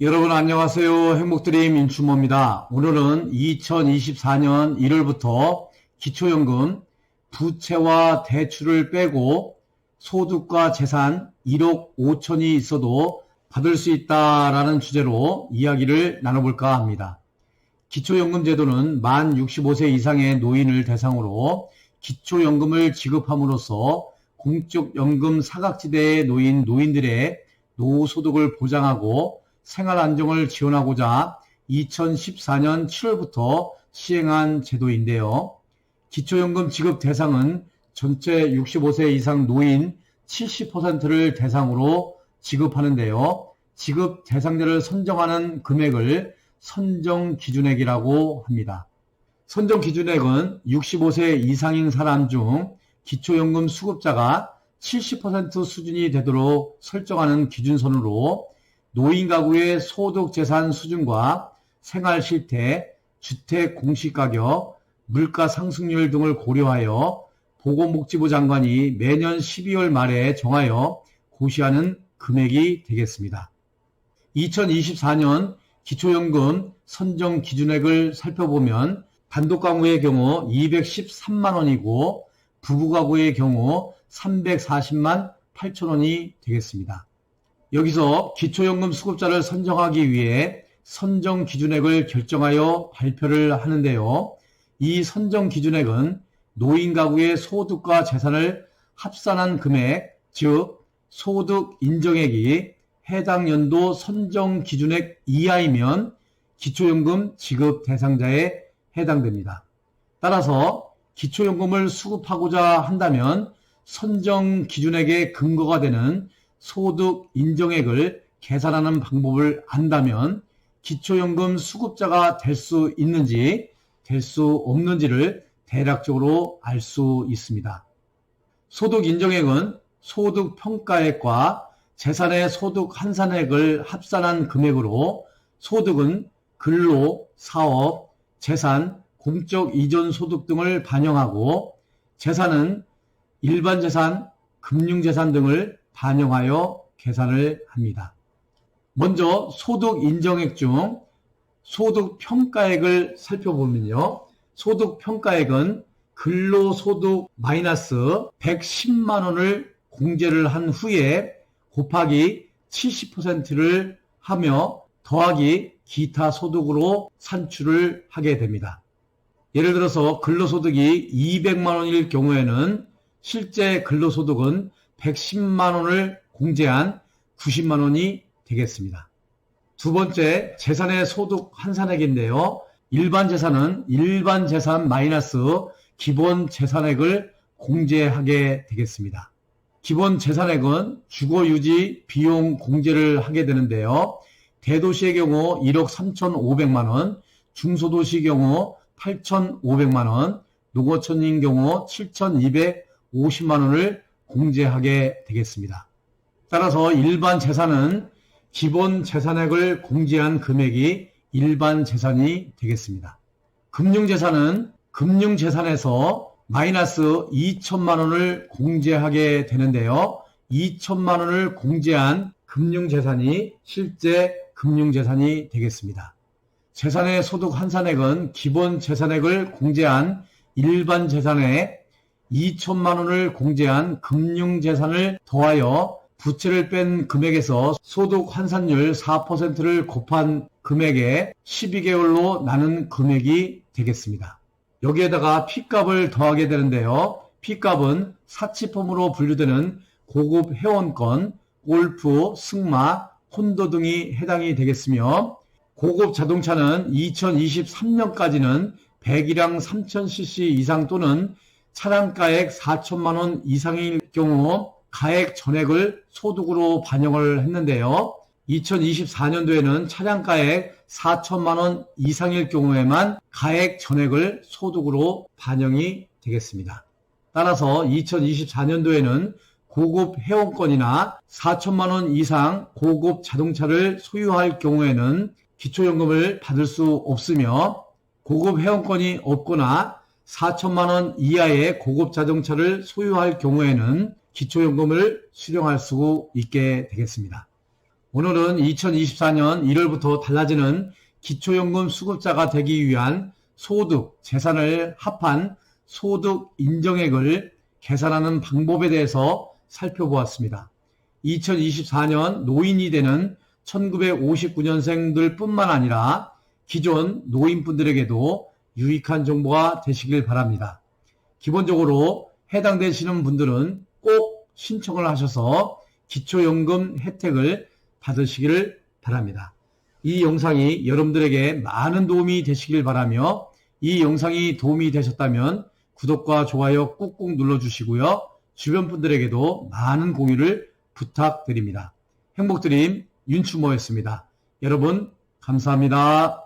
여러분 안녕하세요. 행복드림 인추모입니다. 오늘은 2024년 1월부터 기초연금 부채와 대출을 빼고 소득과 재산 1억 5천이 있어도 받을 수 있다라는 주제로 이야기를 나눠볼까 합니다. 기초연금 제도는 만 65세 이상의 노인을 대상으로 기초연금을 지급함으로써 공적연금 사각지대에 놓인 노인들의 노후소득을 보장하고 생활 안정을 지원하고자 2014년 7월부터 시행한 제도인데요. 기초연금 지급 대상은 전체 65세 이상 노인 70%를 대상으로 지급하는데요. 지급 대상자를 선정하는 금액을 선정 기준액이라고 합니다. 선정 기준액은 65세 이상인 사람 중 기초연금 수급자가 70% 수준이 되도록 설정하는 기준선으로 노인 가구의 소득 재산 수준과 생활 실태, 주택 공시 가격, 물가 상승률 등을 고려하여 보건복지부 장관이 매년 12월 말에 정하여 고시하는 금액이 되겠습니다. 2024년 기초연금 선정 기준액을 살펴보면 단독 가구의 경우 213만 원이고 부부 가구의 경우 340만 8천 원이 되겠습니다. 여기서 기초연금 수급자를 선정하기 위해 선정 기준액을 결정하여 발표를 하는데요. 이 선정 기준액은 노인 가구의 소득과 재산을 합산한 금액, 즉 소득 인정액이 해당 연도 선정 기준액 이하이면 기초연금 지급 대상자에 해당됩니다. 따라서 기초연금을 수급하고자 한다면 선정 기준액의 근거가 되는 소득 인정액을 계산하는 방법을 안다면 기초연금 수급자가 될 수 있는지 될 수 없는지를 대략적으로 알 수 있습니다. 소득 인정액은 소득 평가액과 재산의 소득 환산액을 합산한 금액으로 소득은 근로, 사업, 재산, 공적 이전 소득 등을 반영하고 재산은 일반 재산, 금융 재산 등을 반영하여 계산을 합니다. 먼저 소득 인정액 중 소득 평가액을 살펴보면요. 소득 평가액은 근로소득 마이너스 110만 원을 공제를 한 후에 곱하기 70%를 하며 더하기 기타 소득으로 산출을 하게 됩니다. 예를 들어서 근로소득이 200만 원일 경우에는 실제 근로소득은 110만 원을 공제한 90만 원이 되겠습니다. 두 번째, 재산의 소득 환산액인데요. 일반 재산은 일반 재산 마이너스 기본 재산액을 공제하게 되겠습니다. 기본 재산액은 주거 유지 비용 공제를 하게 되는데요. 대도시의 경우 1억 3,500만 원, 중소도시 경우 8,500만 원, 농어촌인 경우 7,250만 원을 공제하게 되겠습니다. 따라서 일반 재산은 기본 재산액을 공제한 금액이 일반 재산이 되겠습니다. 금융재산은 금융재산에서 마이너스 2천만 원을 공제하게 되는데요. 2천만 원을 공제한 금융재산이 실제 금융재산이 되겠습니다. 재산의 소득 환산액은 기본 재산액을 공제한 일반 재산에 2천만 원을 공제한 금융재산을 더하여 부채를 뺀 금액에서 소득 환산율 4%를 곱한 금액에 12개월로 나눈 금액이 되겠습니다. 여기에다가 P값을 더하게 되는데요. P값은 사치품으로 분류되는 고급 회원권, 골프, 승마, 콘도 등이 해당이 되겠으며 고급 자동차는 2023년까지는 100이랑 3000cc 이상 또는 차량가액 4천만 원 이상일 경우 가액 전액을 소득으로 반영을 했는데요. 2024년도에는 차량가액 4천만 원 이상일 경우에만 가액 전액을 소득으로 반영이 되겠습니다. 따라서 2024년도에는 고급 회원권이나 4천만 원 이상 고급 자동차를 소유할 경우에는 기초연금을 받을 수 없으며 고급 회원권이 없거나 4천만 원 이하의 고급 자동차를 소유할 경우에는 기초연금을 수령할 수 있게 되겠습니다. 오늘은 2024년 1월부터 달라지는 기초연금 수급자가 되기 위한 소득, 재산을 합한 소득 인정액을 계산하는 방법에 대해서 살펴보았습니다. 2024년 노인이 되는 1959년생들 뿐만 아니라 기존 노인분들에게도 유익한 정보가 되시길 바랍니다. 기본적으로 해당되시는 분들은 꼭 신청을 하셔서 기초연금 혜택을 받으시기를 바랍니다. 이 영상이 여러분들에게 많은 도움이 되시길 바라며 이 영상이 도움이 되셨다면 구독과 좋아요 꾹꾹 눌러주시고요. 주변 분들에게도 많은 공유를 부탁드립니다. 행복드림 윤추모였습니다. 여러분 감사합니다.